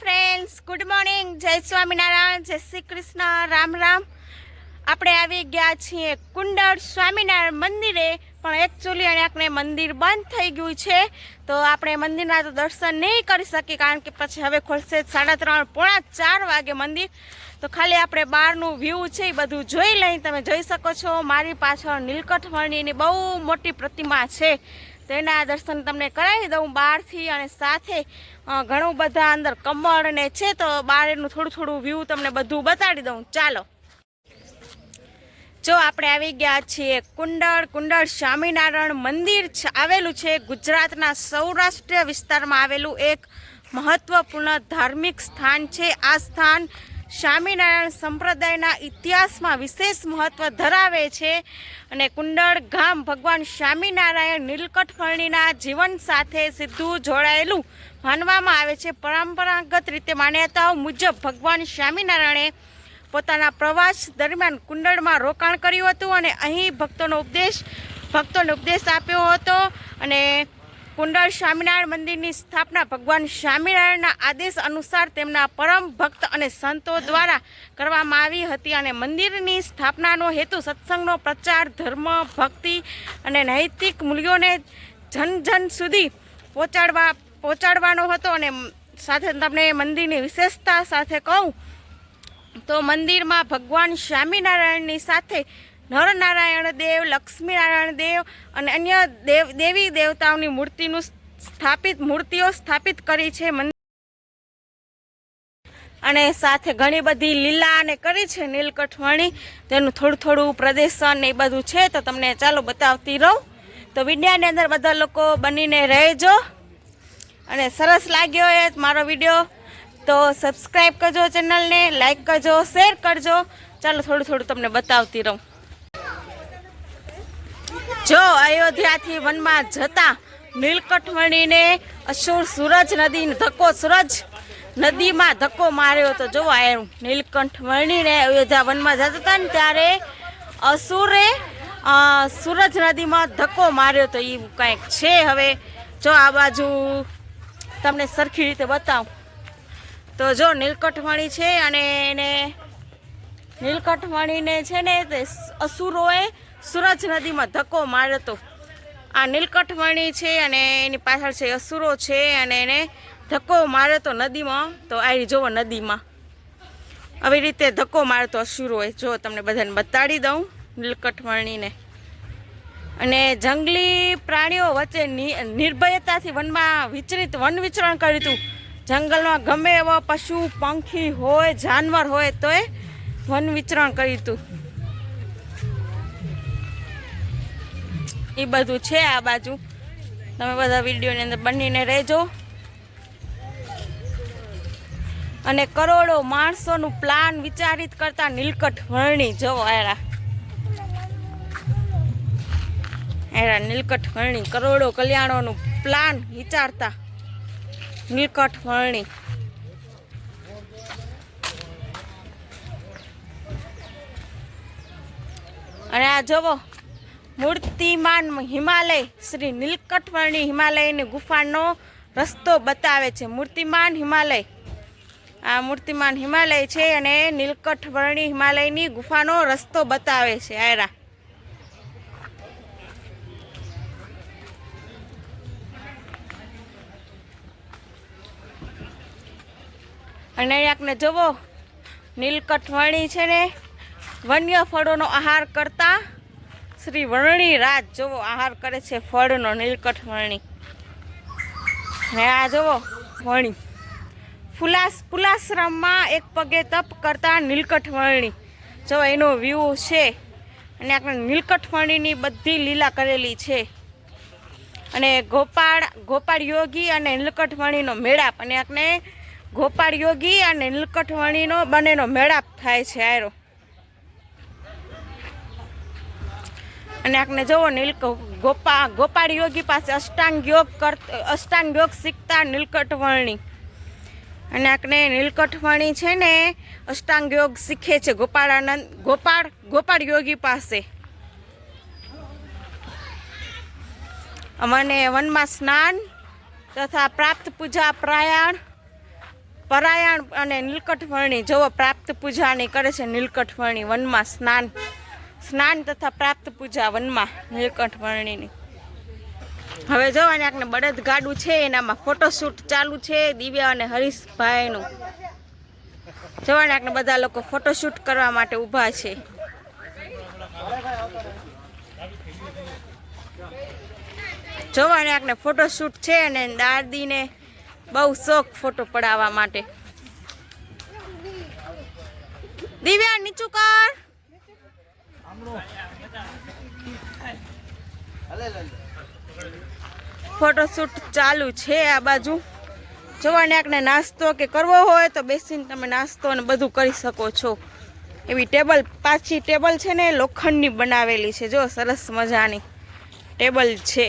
Friends good morning જય સ્વામિનારાયણ. જય શ્રી કૃષ્ણ. રામ રામ. આપણે આવી ગયા છીએ કુંડળ સ્વામિનારાયણ મંદિરે, પણ એકચ્યુઅલી આપણે મંદિર બંધ થઈ ગયું છે. તો આપણે મંદિરના તો દર્શન નહીં કરી શકીએ, કારણ કે પછી હવે ખોલશે સાડા ત્રણ, પોણા ચાર વાગે મંદિર. તો ખાલી આપણે બહારનું વ્યૂ છે એ બધું જોઈ લઈને તમે જોઈ શકો છો. મારી પાછળ નીલકંઠ વર્ણિની બહુ મોટી પ્રતિમા છે. તેના દર્શન તમને કરાવી દઉં. બહારથી અને સાથે ઘણું બધા અંદર કમળ ને છે તો બહારનું થોડું થોડું વ્યૂ તમને બધું બતાડી દઉં. ચાલો. જો આપણે આવી ગયા છીએ કુંડળ કુંડળ સ્વામિનારાયણ મંદિર આવેલું છે ગુજરાતના સૌરાષ્ટ્ર વિસ્તારમાં આવેલું એક મહત્વપૂર્ણ ધાર્મિક સ્થાન છે. આ સ્થાન સ્વામિનારાયણ સંપ્રદાયના ઇતિહાસમાં વિશેષ મહત્વ ધરાવે છે અને કુંડળ ગામ ભગવાન સ્વામિનારાયણ નીલકંઠ જીવન સાથે સીધું જોડાયેલું માનવામાં આવે છે. પરંપરાગત રીતે માન્યતાઓ મુજબ ભગવાન સ્વામિનારાયણે પોતાના પ્રવાસ દરમિયાન કુંડળમાં રોકાણ કર્યું હતું અને અહીં ભક્તોનો ઉપદેશ ભક્તોને ઉપદેશ આપ્યો હતો અને કુંડળ સ્વામિનારાયણ મંદિરની સ્થાપના ભગવાન સ્વામિનારાયણના આદેશ અનુસાર તેમના પરમ ભક્ત અને સંતો દ્વારા કરવામાં આવી હતી અને મંદિરની સ્થાપનાનો હેતુ સત્સંગનો પ્રચાર, ધર્મ, ભક્તિ અને નૈતિક મૂલ્યોને જન જન સુધી પહોંચાડવા, પહોંચાડવાનો હતો અને સાથે તમને મંદિરની વિશેષતા સાથે કહું તો મંદિરમાં ભગવાન સ્વામિનારાયણની સાથે નરનારાયણ દેવ, લક્ષ્મીનારાયણ દેવ અને અન્ય દેવ, દેવી દેવતાઓની મૂર્તિનું સ્થાપિત, મૂર્તિઓ સ્થાપિત કરી છે મંદિર. અને સાથે ઘણી બધી લીલા અને કરી છે નીલકંઠવાણી. તેનું થોડું થોડું પ્રદર્શન એ બધું છે, તો તમને ચાલો બતાવતી રહું. તો વિડીયાની અંદર બધા લોકો બનીને રહેજો. અને સરસ લાગ્યો એ મારો વીડિયો. તો સબસ્ક્રાઈબ કરજો ચેનલને, લાઈક કરજો, શેર કરજો. ચાલો થોડું થોડું તમને બતાવતી રહું. જો અયોધ્યાથી વનમાં જતા નીલકંઠમણીને અસુર સૂરજ નદી ધક્કો સૂરજ નદીમાં ધક્કો માર્યો તો જો આવ્યું નીલકંઠમણીને અયોધ્યા વનમાં જતા હતા ને ત્યારે અસુરે સૂરજ નદીમાં ધક્કો માર્યો તો એ કંઈક છે હવે. જો આ બાજુ તમને સરખી રીતે બતાવું. તો જો નીલકંઠમણી છે અને એને નીલકંઠમણીને છે ને અસુરોએ સૂરજ નદીમાં ધક્કો માર્યો આ નીલકંઠમણી છે અને એની પાછળ છે અસુરો છે અને એને ધક્કો માર્યો તો નદીમાં. તો આવી જોવો નદીમાં. આવી રીતે ધક્કો મારતો અસુરોએ. જો તમને બધાને બતાડી દઉં નીલકંઠમણીને અને જંગલી પ્રાણીઓ વચ્ચે નિર્ભયતાથી વનમાં વિચરિત વન વિચરણ કર્યું હતું. જંગલમાં ગમે એવા પશુ, પંખી હોય, જાનવર હોય તોય વન વિચરણ કર્યું હતું એ બધું છે આ બાજુ. તમે બધા વિડીયોની અંદર બનીને રહેજો. અને કરોડો માણસોનું પ્લાન વિચારિત કરતા નીલકંઠ વર્ણી જવો એરા એરા નીલકંઠ વર્ણી. કરોડો કલ્યાણોનું પ્લાન વિચારતા નીલકંઠ વર્ણી. અને આ જુઓ મૂર્તિમાન હિમાલય, શ્રી નીલકંઠવર્ણી હિમાલયની ગુફાનો રસ્તો બતાવે છે. મૂર્તિમાન હિમાલય. આ મૂર્તિમાન હિમાલય છે અને નીલકંઠવર્ણી હિમાલયની ગુફાનો રસ્તો બતાવે છે. આયરા. અને અહીંયાને જુઓ નીલકંઠવર્ણી છે ને વન્ય ફળોનો આહાર કરતા શ્રી વર્ણી રાજ જોવો, આહાર કરે છે ફળનો નીલકંઠ વર્ણી. ને આ જોવો, વર્ણી. ફુલાસ, ફુલાશ્રમમાં એક પગે તપ કરતા નીલકંઠ વર્ણી. જો એનો વ્યૂ છે, અને આપણે નીલકંઠ વર્ણીની બધી લીલા કરેલી છે. અને ગોપાળ ગોપાળ યોગી અને નીલકંઠ વર્ણીનો મેળાપ. અને આપણે ગોપાળ યોગી અને નીલકંઠ વર્ણીનો બંનેનો મેળાપ થાય છે આયરો. અને આપણે જુઓ નીલ ગોપા, ગોપાળ યોગી પાસે અષ્ટાંગ યોગ કર, અષ્ટાંગ યોગ શીખતા નીલકંઠવર્ણી. અને આપણે નીલકંઠવર્ણી છે ને, અષ્ટાંગ યોગ શીખે છે ગોપાળાનંદ, ગોપાળ ગોપાળ યોગી પાસે. મને વનમાં સ્નાન તથા પ્રાપ્ત પૂજા પ્રાયાણ, પરાયણ અને નીલકંઠવર્ણી. જવો, પ્રાપ્ત પૂજાની કરે છે નીલકંઠવર્ણી વનમાં સ્નાન. સ્નાન તથા પ્રાપ્ત પૂજા વનમાં નીલકંઠવર્ણીની હવે જોવાની આકને બળદ ગાડું છે, એનામાં ફોટોશૂટ ચાલુ છે, દિવ્યા અને હરીશભાઈનું. જોવાની આકને બધા લોકો ફોટોશૂટ કરવા માટે ઊભા છે. જોવાની આકને ફોટોશૂટ છે અને દાદીને બહુ શોખ ફોટો પડાવવા માટે. દિવ્યા, નીચું કર. ફોટોશૂટ ચાલુ છે આ બાજુ. જોવાને આકને નાસ્તો કે કરવો હોય તો બેસીને તમે નાસ્તો ને બધું કરી શકો છો. એવી ટેબલ, પાછી ટેબલ છે ને લોખંડની બનાવેલી છે. જો સરસ મજાની ટેબલ છે.